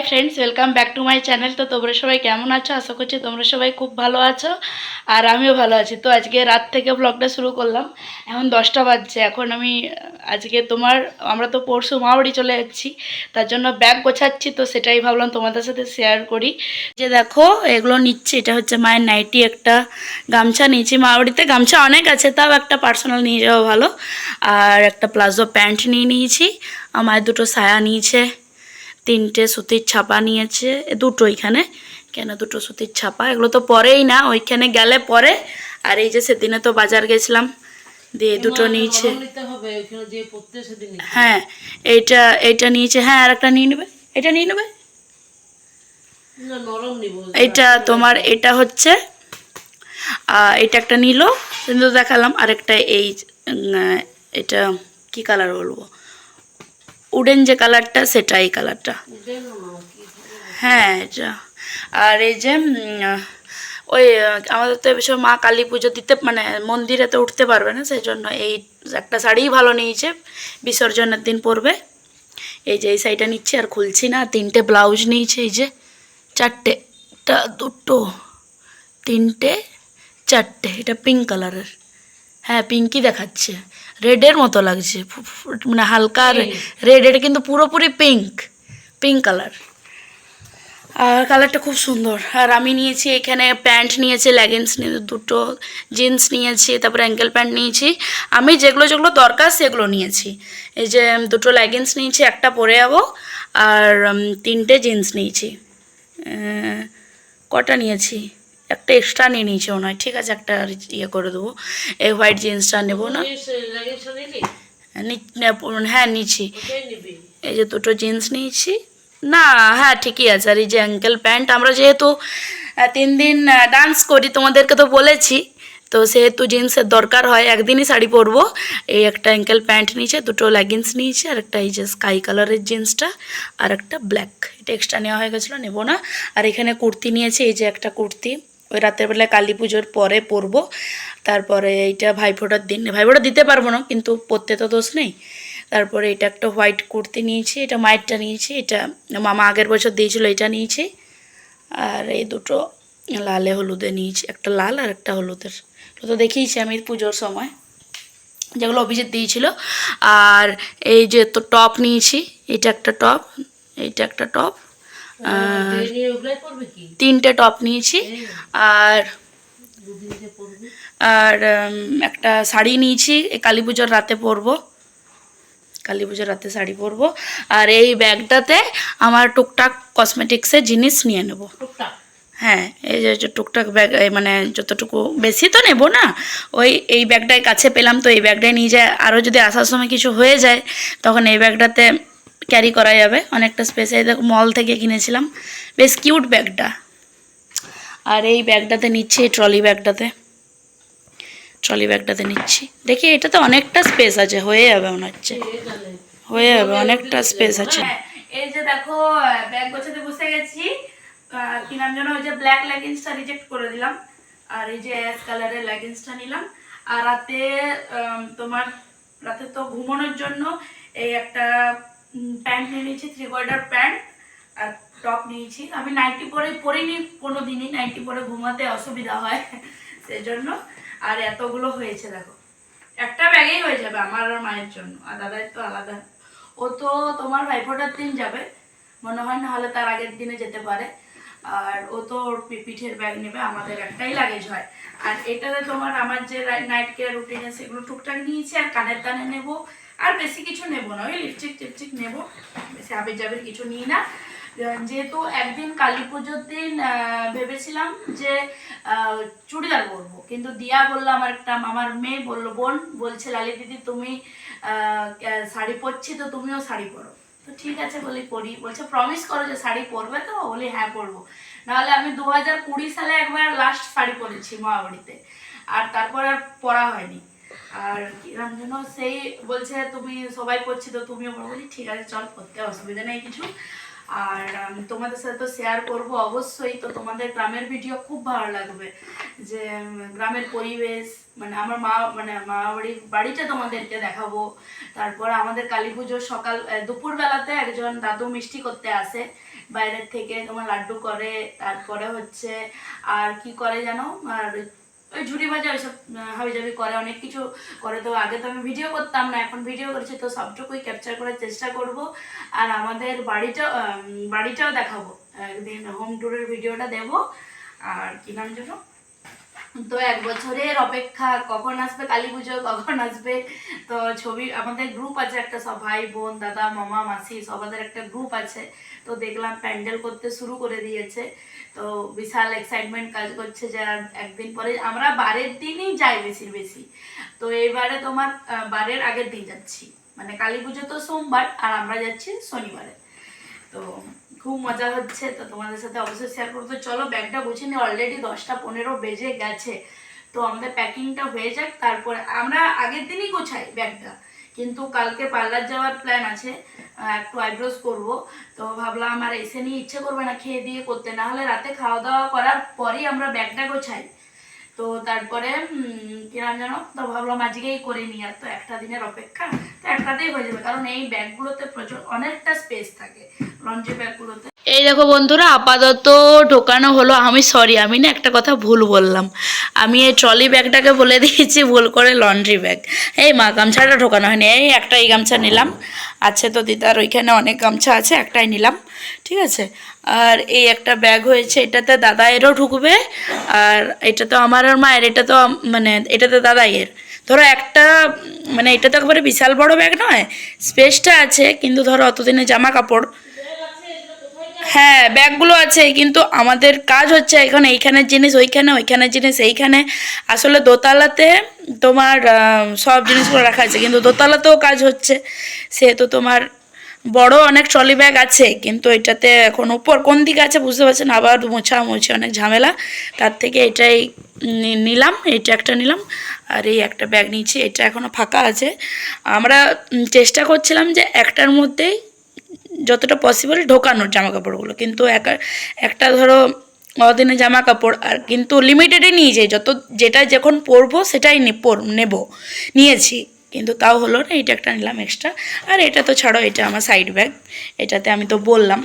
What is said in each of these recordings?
Hi friends welcome back to my channel তো তোমরা সবাই কেমন আছো? আশা করছি তোমরা সবাই খুব ভালো আছো আর আমিও ভালো আছি। তো আজকে রাত থেকে ব্লগটা শুরু করলাম। এখন দশটা বাজছে। এখন আমি, আজকে তোমার, আমরা তো পরশু মাওড়ি চলে যাচ্ছি। তার জন্য ব্যাগ গোছাচ্ছি। তো সেটাই ভাবলাম তোমাদের সাথে শেয়ার করি। যে দেখো, এগুলো নিচ্ছি। এটা হচ্ছে মায়ের নাইটি একটা। গামছা নিয়েছি মাওড়িতে গামছা অনেক আছে, তাও একটা পার্সোনাল নিয়ে যাওয়া ভালো। আর একটা প্লাজো প্যান্ট নিয়ে নিয়েছি। আর মায়ের দুটো সায়া নিয়েছে। তিনটে সুতির ছাপা নিয়েছে দুটো এখানে। কেন দুটো সুতির ছাপা? এগুলো তো পরেই না ওইখানে গেলে পরে। আর এই যে সেদিনে তো বাজার গেছিলাম দিয়ে দুটো নিয়েছে। হ্যাঁ এইটা এইটা নিয়েছে। হ্যাঁ আর একটা নিয়ে নেবে। এটা নিয়ে নেবে? এইটা তোমার এটা হচ্ছে এটা একটা নিল কিন্তু দেখালাম। আরেকটা এই এটা কি কালার বলব? উডেন যে কালারটা সেটা এই কালারটা। হ্যাঁ এটা আর এই যে ওই, আমাদের তো এবছর মা কালী পুজো দিতে মানে মন্দিরে তো উঠতে পারবে না সেই জন্য এই একটা শাড়িই ভালো নিয়েছে, বিসর্জনের দিন পরবে এই যে, এই শাড়িটা নিচ্ছি, আর খুলছি না, তিনটে ব্লাউজ নিয়েছে, এই যে চারটে দুটো, তিনটে, চারটে, এটা পিঙ্ক কালারের। হ্যাঁ পিঙ্কি দেখাচ্ছে। রেডের মতো লাগছে। মানে হালকা রেড এটা কিন্তু পুরোপুরি পিঙ্ক। Pink colour. আর কালারটা খুব সুন্দর। আর আমি নিয়েছি এখানে প্যান্ট নিয়েছি লেগিংস নিয়ে দুটো জিন্স নিয়েছি তারপরে অ্যাঙ্কেল প্যান্ট নিয়েছি। আমি যেগুলো যেগুলো দরকার সেগুলো নিয়েছি। এই যে দুটো লেগিংস নিয়েছি একটা পরে যাব আর তিনটে জিন্স নিয়েছি। কটা নিয়েছি? একটা এক্সট্রা নিয়ে নিয়েছে মনে হয়। ঠিক আছে একটা ইয়ে করে দেবো। এই হোয়াইট জিন্সটা নেব না? হ্যাঁ নিচ্ছি এই যে দুটো জিন্স নিয়েছি। না হ্যাঁ ঠিকই আছে। আর এই যে অ্যাঙ্কেল প্যান্ট আমরা যেহেতু তিন দিন ডান্স করি তোমাদেরকে তো বলেছি তো সেহেতু জিন্সের দরকার হয়। একদিনই শাড়ি পরবো। এই একটা অ্যাঙ্কেল প্যান্ট নিয়েছে দুটো লেগিংস নিয়েছে আর একটা এই যে স্কাই কালারের জিন্সটা আর একটা ব্ল্যাক এটা এক্সট্রা নেওয়া হয়ে গেছিল নেব না। আর এখানে কুর্তি নিয়েছি এই যে একটা কুর্তি। ওই রাতের বেলায় কালী পুজোর পরে পরবো। তারপরে এইটা ভাইফোঁটার দিন। ভাইফোঁটা দিতে পারব না, কিন্তু পরতে তো দোষ নেই। তারপরে এটা একটা হোয়াইট কুর্তি নিয়েছি, এটা মায়েরটা নিয়েছি, এটা মামা আগের বছর দিয়েছিল এটা নিয়েছি। আর এই দুটো লালে হলুদে নিয়েছি, একটা লাল আর একটা হলুদের। তো দেখিয়েছি আমি পুজোর সময়, যেগুলো অভিজিৎ দিয়েছিল। আর এই যে তো টপ নিয়েছি, এটা একটা টপ, এইটা একটা টপ। তিনটে টপ নিয়েছি। আর আর একটা শাড়ি নিয়েছি। এই কালী পুজোর রাতে পরবো। কালী পুজোর রাতে শাড়ি পরবো। আর এই ব্যাগটাতে আমার টুকটাক কসমেটিক্সের জিনিস নিয়ে নেব। হ্যাঁ এই যে টুকটাক ব্যাগ মানে যতটুকু বেশি তো নেব না ওই এই ব্যাগটায় কাছে পেলাম। তো এই ব্যাগটায় নিয়ে যায়। আরও যদি আসার সময় কিছু হয়ে যায় তখন এই ব্যাগটাতে ক্যারি করা যাবে। অনেকটা স্পেস এই দেখো মল থেকে কিনেছিলাম। বেশ কিউট ব্যাগটা আর এই ব্যাগটাতে নিচ্ছি এই ট্রলি ব্যাগটাতে ট্রলি ব্যাগটাতে নিচ্ছি। দেখি এটাতে অনেকটা স্পেস আছে। হয়ে যাবে মনে হচ্ছে। হয়ে যাবে অনেকটা স্পেস আছে। হ্যাঁ, এই যে দেখো ব্যাগ গোছাতে বসে গেছি। কি নাম যেন ওই যে ব্ল্যাক লেগিংসটা রিজেক্ট করে দিলাম। আর এই যে অ্যাশ কালারের লেগিংসটা নিলাম। আর রাতে তোমার রাতে তো ঘুমানোর জন্য এই একটা প্যান্ট নিয়ে নিয়েছি থ্রি কোয়ার্টার প্যান্ট আর টপ নিয়েছি। আমি নাইটি পরে পরিনি কোনো দিনই নাইটি পরে ঘুমাতে অসুবিধা হয় সেই জন্য আর এতগুলো হয়েছে, দেখো। একটা ব্যাগেই হয়ে যাবে আমার আর মায়ের জন্য, আর দাদার তো আলাদা। ও তো তোমার ভাইফোঁটার দিন যাবে, মনে হয় না হলে তার আগের দিনে যেতে পারে। আর ও তো পিঠের ব্যাগ নেবে, আমাদের একটাই লাগেজ হয়। আর এটাতে তোমার আমার যে নাইট কেয়ার রুটিনে সেগুলো টুকটাক নিয়েছি, আর কানের দানে নেব আর বেশি কিছু নেব না, ওই লিপস্টিক টিপস্টিক নেব। বেশি আবির জাবির কিছু নিই না। যেহেতু একদিন কালী পুজোর দিন ভেবেছিলাম যে চুড়িদার পরবো। কিন্তু দিয়া বলল আমার একটা মামার মেয়ে বলল, বোন, বলছে, লালি দিদি, তুমি শাড়ি পরছি তো তুমিও শাড়ি পরো। তো ঠিক আছে বলি পরি বলছে প্রমিস করো যে শাড়ি পরবে তো? বলি হ্যাঁ পরবো। নাহলে আমি দু হাজার কুড়ি সালে একবার লাস্ট শাড়ি পরেছি মামাবাড়িতে আর তারপর আর পরা হয়নি। আর কিরম যেন সেই বলছে, তুমি সবাই পড়ছি তো তুমিও পড়ো বলি, ঠিক আছে, চল, করতে অসুবিধা নেই কিছু। আর তোমাদের সাথে তো শেয়ার করব অবশ্যই। তো তোমাদের গ্রামের ভিডিও খুব ভালো লাগবে। যে গ্রামের পরিবেশ মানে আমার মা মানে মা বাড়ির বাড়িটা তোমাদেরকে দেখাবো। তারপর আমাদের কালী পুজোর সকাল দুপুরবেলাতে একজন দাদু মিষ্টি করতে আসে, বাইরের থেকে তোমার লাড্ডু করে। তারপরে হচ্ছে, আর কি করে জানো? আর ওই ঝুড়ি ভাজা ওইসব হাবি জাবি করে অনেক কিছু করে। তো আগে তো আমি ভিডিও করতাম না এখন ভিডিও করেছি তো সবটুকুই ক্যাপচার করার চেষ্টা করব। আর আমাদের বাড়িটাও আম, বাড়িটাও দেখাবো। একদিন হোম ট্যুরের ভিডিওটা দেব। আর কি নাম যেন? তো এক বছরের অপেক্ষা, কখন আসবে কালী পুজো, কখন আসবে? তো ছবি, আমাদের গ্রুপ আছে একটা, সব ভাই, বোন, দাদা, মামা, মাসি, সবাদের একটা গ্রুপ আছে। তো দেখলাম প্যান্ডেল করতে শুরু করে দিয়েছে। তো বিশাল এক্সাইটমেন্ট কাজ করছে যে একদিন পরে, আমরা বারের দিনই যাই বেশি বেশি। তো এইবারে তোমার বারের আগের দিন যাচ্ছি। মানে কালী পুজো তো সোমবার, আর আমরা যাচ্ছি শনিবারে। তো খুব মজা হচ্ছে, তো তোমাদের সাথে অবশ্যই শেয়ার করব। চলো, ব্যাগটা গুছিয়ে নিয়ে অলরেডি দশটা পনেরো বেজে গেছে। তো আমাদের প্যাকিংটা হয়ে যাক, তারপরে আমরা আগের দিনই গোছাই ব্যাগটা। কিন্তু কালকে পার্লার যাওয়ার প্ল্যান আছে একটু আইব্রোজ করব। তো ভাবলাম আমার এসে নিয়ে ইচ্ছে করবে না, খেয়ে দিয়ে করতে। না হলে রাতে খাওয়া দাওয়া করার পরই আমরা ব্যাগটা গোছাই। তো তারপরে উম, যেন তো ভাবলাম আজকেই করে নিই আর তো একটা দিনের অপেক্ষা। তো একটাতেই হয়ে যাবে কারণ এই ব্যাগগুলোতে প্রচুর অনেকটা স্পেস থাকে লঞ্চের ব্যাগগুলোতে। এই দেখো বন্ধুরা আপাতত ঢোকানো হলো। আমি সরি আমি না একটা কথা ভুল বললাম। আমি এই ট্রলি ব্যাগটাকে বলে দিয়েছি, ভুল করে লন্ড্রি ব্যাগ এই মা, গামছাটা ঢোকানো হয়নি। এই একটাই গামছা নিলাম। আছে তো দিদার, ওইখানে অনেক গামছা আছে, একটাই নিলাম। ঠিক আছে? আর এই একটা ব্যাগ হয়েছে, এটাতে দাদায়েরও ঢুকবে, আর এটা তো আমার আর মায়ের, এটা তো মানে এটাতে দাদাইয়ের ধরো একটা মানে এটা তো একবারে বিশাল বড় ব্যাগ নয় স্পেসটা আছে, কিন্তু ধরো অতদিনে জামা কাপড়। হ্যাঁ ব্যাগগুলো আছে, কিন্তু আমাদের কাজ হচ্ছে এখন এইখানের জিনিস, ওইখানে, ওইখানের জিনিস, এইখানে। আসলে দোতলাতে তোমার সব জিনিসগুলো রাখা আছে, কিন্তু দোতলাতেও কাজ হচ্ছে। সেহেতু তোমার বড় অনেক ট্রলি ব্যাগ আছে, কিন্তু এটাতে এখন উপর কোন দিকে আছে বুঝতে পারছেন আবার মোছা, মুছে অনেক ঝামেলা। তার থেকে এটাই নিলাম, এটা একটা নিলাম, আর এই একটা ব্যাগ নিচ্ছি এটা এখনও ফাঁকা আছে। আমরা চেষ্টা করছিলাম যে একটার মধ্যেই যতটা পসিবল ঢোকানোর জামা কাপড়গুলো কিন্তু একা, একটা ধরো অদিনে জামা কাপড় আর কিন্তু লিমিটেডে নিয়ে যাই, যত যেটা যখন পরবো সেটাই নেব, নিয়েছি। কিন্তু তাও হলো না এটা একটা নিলাম এক্সট্রা আর এটা তো ছাড়ো এটা আমার সাইড ব্যাগ এটাতে আমি তো বললাম।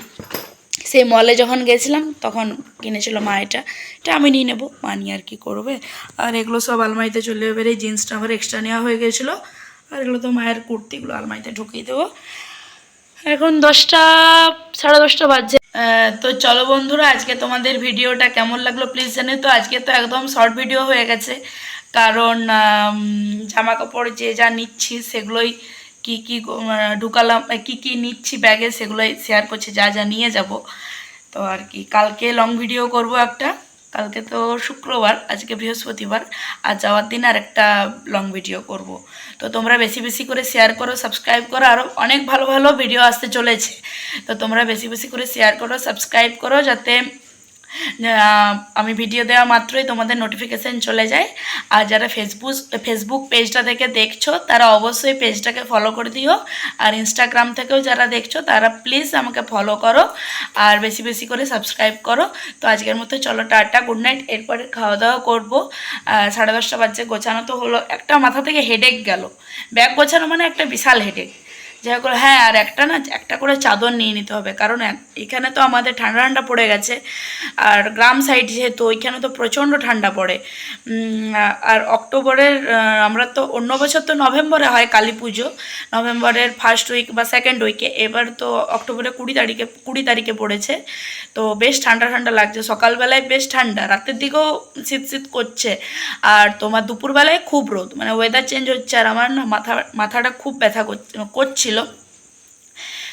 সেই মলে যখন গেছিলাম, তখন কিনেছিল মা এটা। এটা আমি নিয়ে নেব, মা নিয়ে আর কি করবে? আর এগুলো সব আলমারিতে চলে যাবে এই জিন্সটা আমার এক্সট্রা নেওয়া হয়ে গেছিল। আর এগুলো তো মায়ের কুর্তিগুলো আলমারিতে ঢুকিয়ে দেবো। এখন দশটা সাড়ে দশটা বাজছে। তো চলো বন্ধুরা আজকে তোমাদের ভিডিওটা কেমন লাগল প্লিজ জানে তো আজকে তো একদম শর্ট ভিডিও হয়ে গেছে। কারণ জামা কাপড় যে যা নিচ্ছি সেগুলোই কি কি ঢুকালাম আহ, কি কি নিচ্ছি ব্যাগে সেগুলোই শেয়ার করছি যা যা নিয়ে যাব। তো আর কি কালকে লং ভিডিও করব একটা। কালকে তো শুক্রবার, আজকে বৃহস্পতিবার, আর যাওয়ার দিন আর একটা লং ভিডিও করব। তো তোমরা বেশি বেশি করে শেয়ার করো সাবস্ক্রাইব করো আরও অনেক ভালো ভালো ভিডিও আসতে চলেছে। তো তোমরা বেশি বেশি করে শেয়ার করো সাবস্ক্রাইব করো, যাতে আমি ভিডিও দেওয়া মাত্রই তোমাদের নোটিফিকেশান চলে যায়। আর যারা ফেসবুক ফেসবুক পেজটা থেকে দেখছ, তারা অবশ্যই পেজটাকে ফলো করে দিও। আর ইনস্টাগ্রাম থেকেও যারা দেখছ, তারা প্লিজ আমাকে ফলো করো। আর বেশি বেশি করে সাবস্ক্রাইব করো। তো আজকের মতো চলো, টাটা গুড নাইট এরপরে খাওয়া দাওয়া করব সাড়ে দশটা বাজছে গোছানো তো হলো। একটা মাথা থেকে হেডেক গেল। ব্যাগ গোছানো মানে একটা বিশাল হেডেক যাই হোক হ্যাঁ আর একটা না, একটা করে চাদর নিয়ে নিতে হবে। কারণ এখানে তো আমাদের ঠান্ডা ঠান্ডা পড়ে গেছে। আর গ্রাম সাইড যেহেতু, ওইখানে তো প্রচণ্ড ঠান্ডা পড়ে। আর অক্টোবরের আমরা তো অন্য বছর তো নভেম্বরে হয় কালী পুজো। নভেম্বরের ফার্স্ট উইক বা সেকেন্ড উইকে এবার তো অক্টোবরের কুড়ি তারিখে কুড়ি তারিখে পড়েছে। তো বেশ ঠান্ডা ঠান্ডা লাগছে। সকালবেলায় বেশ ঠান্ডা। রাতের দিকেও শীত শীত করছে। আর তোমার দুপুরবেলায় খুব রোদ। মানে ওয়েদার চেঞ্জ হচ্ছে। আর আমার না মাথা, মাথাটা খুব ব্যথা করছে- করছিল।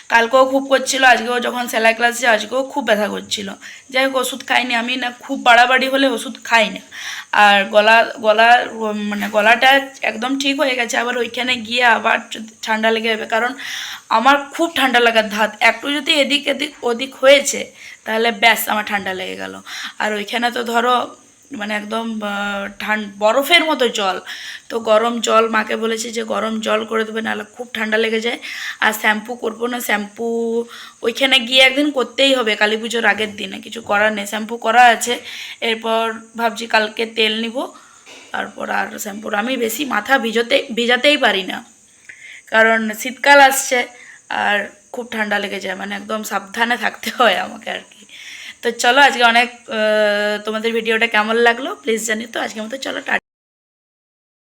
কালকেও খুব করছিল, আজকেও যখন সেলাই ক্লাসে আজকেও খুব ব্যথা করছিল। যাই হোক, ওষুধ খাইনি আমি, না, খুব বাড়াবাড়ি হলে ওষুধ খাই না। আর গলা গলা মানে গলাটা একদম ঠিক হয়ে গেছে, আবার ওইখানে গিয়ে আবার ঠান্ডা লেগে যাবে। কারণ আমার খুব ঠান্ডা লাগার ধাত। একটু যদি এদিক এদিক, ওদিক হয়েছে, তাহলে ব্যাস আমার ঠান্ডা লেগে গেল। আর ওইখানে তো ধরো মানে একদম ঠান্ড বরফের মতো জল। তো গরম জল মাকে বলেছি যে গরম জল করে দেবে, নাহলে খুব ঠান্ডা লেগে যায়। আর শ্যাম্পু করব না, শ্যাম্পু ওইখানে গিয়ে একদিন করতেই হবে, কালী পুজোর আগের দিনে। কিছু করার নেই, শ্যাম্পু করা আছে। এরপর ভাবছি কালকে তেল নিব, তারপর আর শ্যাম্পুর আমি বেশি মাথা ভিজোতে, ভিজাতেই পারি না। কারণ শীতকাল আসছে, আর খুব ঠান্ডা লেগে যায় মানে একদম সাবধানে থাকতে হয় আমাকে আর কি। তো চলো আজকে অনেক তোমাদের ভিডিওটা কেমন লাগল? প্লিজ জানি তো আজকের মতো চলো